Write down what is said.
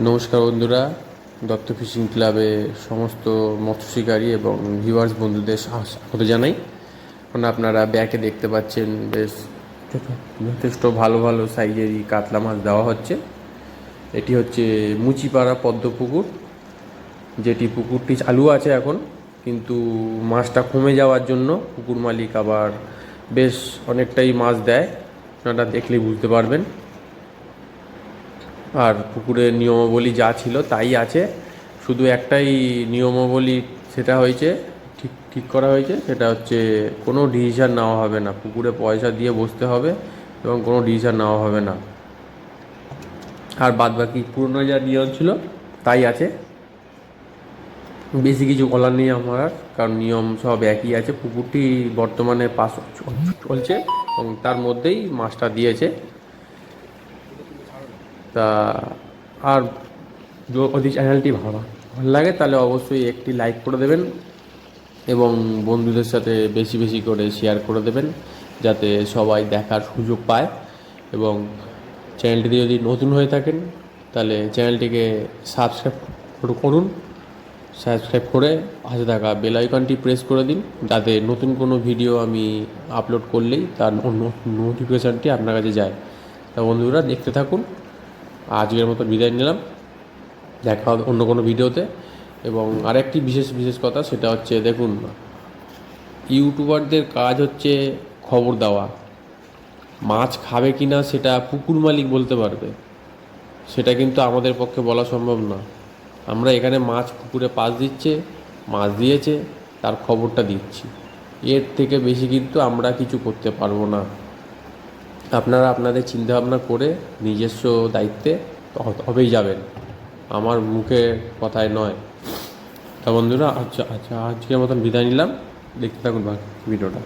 নমস্কার বন্ধুরা। দত্ত ফিশিং ক্লাবে সমস্ত মৎস্য শিকারী এবং ভিউয়ার্স বন্ধুদের স্বা- স্বাগত জানাই। এখন আপনারা ব্যাকে দেখতে পাচ্ছেন বেশ যথেষ্ট ভালো ভালো সাইজেরই কাতলা মাছ দেওয়া হচ্ছে। এটি হচ্ছে মুচিপাড়া পদ্ম পুকুর যেটি পুকুরটি চালু আছে এখন, কিন্তু মাছটা কমে যাওয়ার জন্য পুকুর মালিক আবার বেশ অনেকটাই মাছ দেয়। আপনারা দেখলেই বুঝতে পারবেন। আর পুকুরের নিয়মাবলী যা ছিল তাই আছে। শুধু একটাই নিয়মাবলী সেটা হয়েছে ঠিক ঠিক করা হয়েছে সেটা হচ্ছে কোনো ডিসিশান নেওয়া হবে না। পুকুরে পয়সা দিয়ে বসতে হবে এবং কোনো ডিসিশান নেওয়া হবে না। আর বাদ বাকি পুরনো যা নিয়ম ছিল তাই আছে। বেশি কিছু বলার নেই আমার আর, কারণ নিয়ম সব একই আছে। পুকুরটি বর্তমানে পাস চলছে এবং তার মধ্যেই মাছটা দিয়েছে। তা আর যদি চ্যানেলটি ভালো ভালো লাগে তাহলে অবশ্যই একটি লাইক করে দেবেন এবং বন্ধুদের সাথে বেশি বেশি করে শেয়ার করে দেবেন যাতে সবাই দেখার সুযোগ পায় এবং চ্যানেলটিতে যদি নতুন হয়ে থাকেন তাহলে চ্যানেলটিকে সাবস্ক্রাইব করুন। সাবস্ক্রাইব করে পাশে থাকা বেল আইকনটি প্রেস করে দিন যাতে নতুন কোনো ভিডিও আমি আপলোড করলেই তার নোটিফিকেশানটি আপনার কাছে যায়। তা বন্ধুরা দেখতে থাকুন। আজকের মতো বিদায় নিলাম। দেখা হবে অন্য কোনো ভিডিওতে। এবং আরেকটি বিশেষ বিশেষ কথা, সেটা হচ্ছে দেখুন, ইউটিউবারদের কাজ হচ্ছে খবর দেওয়া। মাছ খাবে কি না সেটা পুকুর মালিক বলতে পারবে। সেটা কিন্তু আমাদের পক্ষে বলা সম্ভব না। আমরা এখানে মাছ পুকুরে পাশ দিচ্ছে, মাছ দিয়েছে, তার খবরটা দিচ্ছি। এর থেকে বেশি কিন্তু আমরা কিছু করতে পারব না। আপনারা আপনাদের চিন্তাভাবনা করে নিজস্ব দায়িত্বে হবেই যাবেন। আমার মুখে কথায় নয়। তা বন্ধুরা আচ্ছা আচ্ছা আজকের মতন বিদায় নিলাম। দেখতে থাকুন বাকি ভিডিওটা।